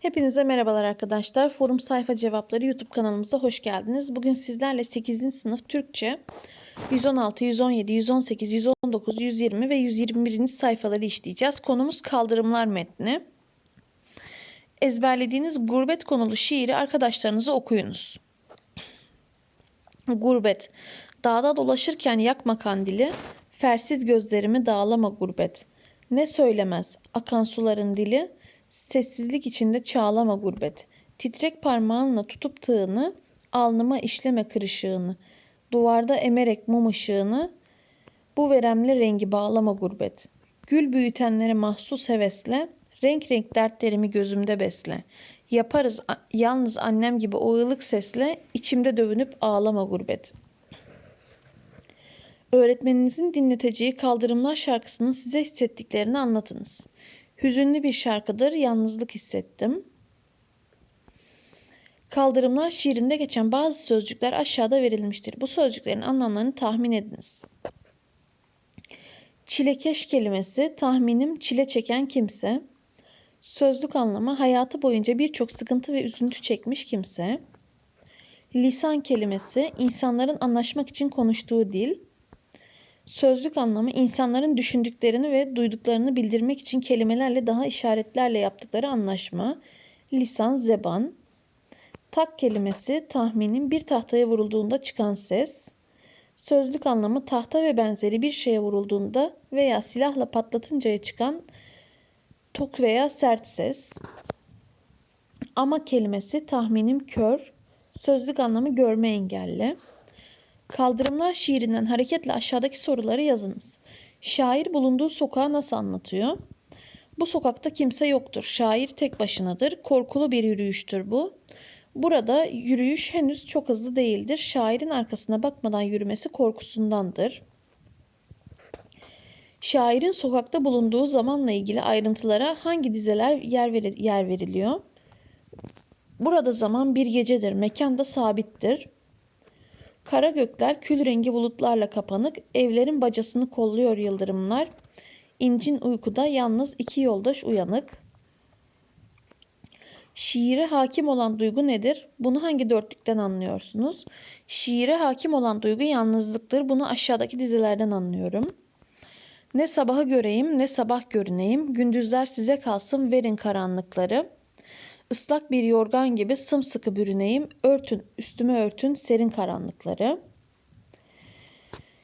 Hepinize merhabalar arkadaşlar. Forum Sayfa Cevapları YouTube kanalımıza hoş geldiniz. Bugün sizlerle 8. sınıf Türkçe 116, 117, 118, 119, 120 ve 121. sayfaları işleyeceğiz. Konumuz kaldırımlar metni. Ezberlediğiniz gurbet konulu şiiri arkadaşlarınıza okuyunuz. Gurbet. Dağda dolaşırken yakma kandili, fersiz gözlerimi dağlama gurbet. Ne söylemez akan suların dili, Sessizlik içinde çağlama gurbet. Titrek parmağınla tutup tığını, alnıma işleme kırışığını. Duvarda emerek mum ışığını, bu veremli rengi bağlama gurbet. Gül büyütenlere mahsus hevesle, renk renk dertlerimi gözümde besle. Yaparız yalnız annem gibi o ığlık sesle, içimde dövünüp ağlama gurbet. Öğretmeninizin dinleteceği kaldırımlar şarkısının size hissettiklerini anlatınız. Hüzünlü bir şarkıdır, yalnızlık hissettim. Kaldırımlar şiirinde geçen bazı sözcükler aşağıda verilmiştir. Bu sözcüklerin anlamlarını tahmin ediniz. Çilekeş kelimesi tahminim çile çeken kimse. Sözlük anlamı hayatı boyunca birçok sıkıntı ve üzüntü çekmiş kimse. Lisan kelimesi insanların anlaşmak için konuştuğu dil. Sözlük anlamı insanların düşündüklerini ve duyduklarını bildirmek için kelimelerle daha işaretlerle yaptıkları anlaşma. Lisan, zeban. Tak kelimesi tahminin bir tahtaya vurulduğunda çıkan ses. Sözlük anlamı tahta ve benzeri bir şeye vurulduğunda veya silahla patlatıncaya çıkan tok veya sert ses. Ama kelimesi tahminim kör. Sözlük anlamı görme engelli. Kaldırımlar şiirinden hareketle aşağıdaki soruları yazınız. Şair bulunduğu sokağı nasıl anlatıyor? Bu sokakta kimse yoktur. Şair tek başınadır. Korkulu bir yürüyüştür bu. Burada yürüyüş henüz çok hızlı değildir. Şairin arkasına bakmadan yürümesi korkusundandır. Şairin sokakta bulunduğu zamanla ilgili ayrıntılara hangi dizeler yer, ver yer veriliyor? Burada zaman bir gecedir, mekan da sabittir. Kara gökler kül rengi bulutlarla kapanık, evlerin bacasını kolluyor yıldırımlar. İncin uykuda yalnız iki yoldaş uyanık. Şiire hakim olan duygu nedir? Bunu hangi dörtlükten anlıyorsunuz? Şiire hakim olan duygu yalnızlıktır. Bunu aşağıdaki dizelerden anlıyorum. Ne sabahı göreyim ne sabah görüneyim. Gündüzler size kalsın verin karanlıkları. Islak bir yorgan gibi sımsıkı bürüneyim, örtün, üstüme örtün serin karanlıkları.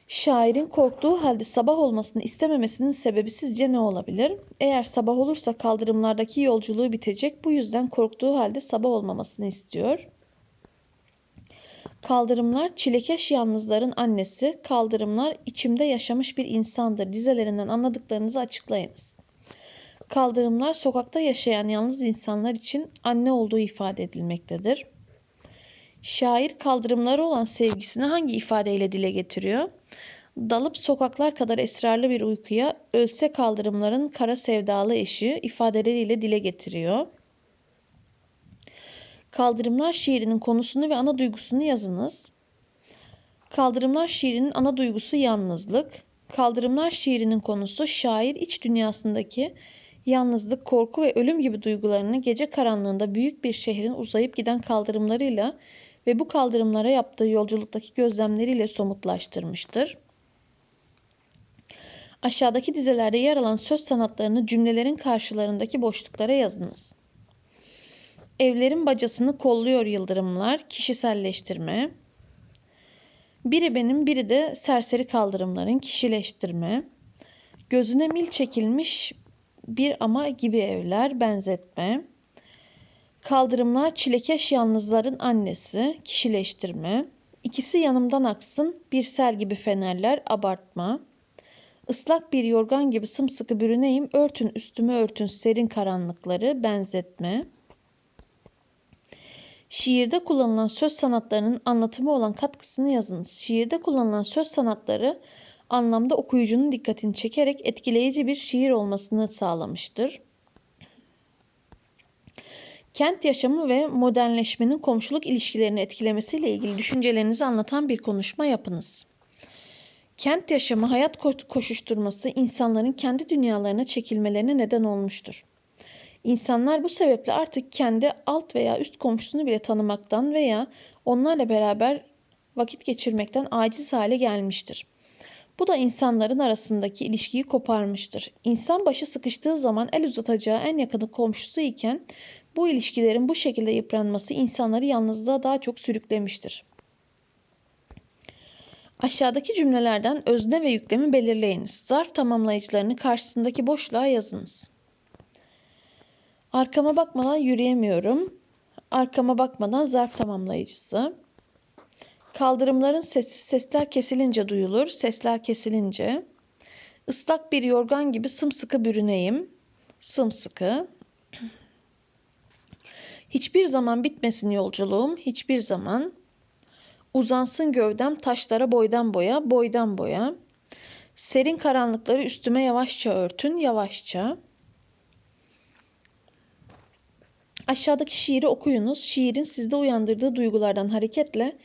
Şairin korktuğu halde sabah olmasını istememesinin sebebi sizce ne olabilir? Eğer sabah olursa kaldırımlardaki yolculuğu bitecek, bu yüzden korktuğu halde sabah olmamasını istiyor. Kaldırımlar çilekeş yalnızların annesi, kaldırımlar içimde yaşamış bir insandır dizelerinden anladıklarınızı açıklayınız. Kaldırımlar sokakta yaşayan yalnız insanlar için anne olduğu ifade edilmektedir. Şair kaldırımlara olan sevgisini hangi ifadeyle dile getiriyor? Dalıp sokaklar kadar esrarlı bir uykuya ölse kaldırımların kara sevdalı eşi ifadeleriyle dile getiriyor. Kaldırımlar şiirinin konusunu ve ana duygusunu yazınız. Kaldırımlar şiirinin ana duygusu yalnızlık. Kaldırımlar şiirinin konusu şair iç dünyasındaki yalnızlık, korku ve ölüm gibi duygularını gece karanlığında büyük bir şehrin uzayıp giden kaldırımlarıyla ve bu kaldırımlara yaptığı yolculuktaki gözlemleriyle somutlaştırmıştır. Aşağıdaki dizelerde yer alan söz sanatlarını cümlelerin karşılarındaki boşluklara yazınız. Evlerin bacasını kolluyor yıldırımlar, kişiselleştirme. Biri benim, biri de serseri kaldırımların kişileştirme. Gözüne mil çekilmiş bir ama gibi evler, benzetme. Kaldırımlar çilekeş yalnızların annesi, kişileştirme. İkisi yanımdan aksın, bir sel gibi fenerler, abartma. Islak bir yorgan gibi sımsıkı bürüneyim, örtün üstüme örtün serin karanlıkları, benzetme. Şiirde kullanılan söz sanatlarının anlatımı olan katkısını yazınız. Şiirde kullanılan söz sanatları anlamda okuyucunun dikkatini çekerek etkileyici bir şiir olmasını sağlamıştır. Kent yaşamı ve modernleşmenin komşuluk ilişkilerini etkilemesiyle ilgili düşüncelerinizi anlatan bir konuşma yapınız. Kent yaşamı, hayat koşuşturması insanların kendi dünyalarına çekilmelerine neden olmuştur. İnsanlar bu sebeple artık kendi alt veya üst komşusunu bile tanımaktan veya onlarla beraber vakit geçirmekten aciz hale gelmiştir. Bu da insanların arasındaki ilişkiyi koparmıştır. İnsan başı sıkıştığı zaman el uzatacağı en yakını komşusu iken bu ilişkilerin bu şekilde yıpranması insanları yalnızlığa daha çok sürüklemiştir. Aşağıdaki cümlelerden özne ve yüklemi belirleyiniz. Zarf tamamlayıcılarını karşısındaki boşluğa yazınız. Arkama bakmadan yürüyemiyorum. Arkama bakmadan zarf tamamlayıcısı. Kaldırımların sesi sesler kesilince duyulur. Sesler kesilince. Islak bir yorgan gibi sımsıkı bürüneyim. Sımsıkı. Hiçbir zaman bitmesin yolculuğum. Hiçbir zaman. Uzansın gövdem taşlara boydan boya, boydan boya. Serin karanlıkları üstüme yavaşça örtün, yavaşça. Aşağıdaki şiiri okuyunuz. Şiirin sizde uyandırdığı duygulardan hareketle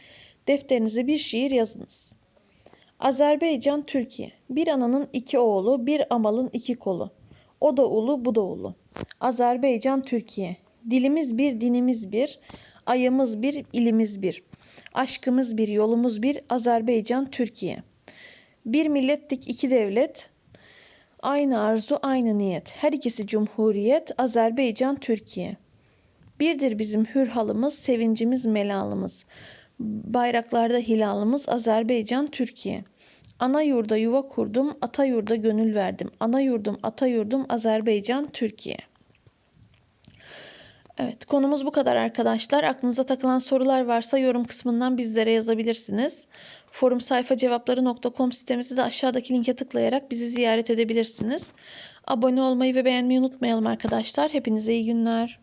defterinize bir şiir yazınız. Azerbaycan, Türkiye. Bir ananın iki oğlu, bir amalın iki kolu. O da ulu, bu da ulu. Azerbaycan, Türkiye. Dilimiz bir, dinimiz bir. Ayımız bir, ilimiz bir. Aşkımız bir, yolumuz bir. Azerbaycan, Türkiye. Bir millettik iki devlet. Aynı arzu, aynı niyet. Her ikisi cumhuriyet. Azerbaycan, Türkiye. Birdir bizim hür halımız, sevincimiz, melalımız. Bayraklarda hilalımız Azerbaycan, Türkiye. Ana yurda yuva kurdum, ata yurda gönül verdim. Ana yurdum, ata yurdum Azerbaycan, Türkiye. Evet, konumuz bu kadar arkadaşlar. Aklınıza takılan sorular varsa yorum kısmından bizlere yazabilirsiniz. Forum sayfa cevapları.com sitemizi de aşağıdaki linke tıklayarak bizi ziyaret edebilirsiniz. Abone olmayı ve beğenmeyi unutmayalım arkadaşlar. Hepinize iyi günler.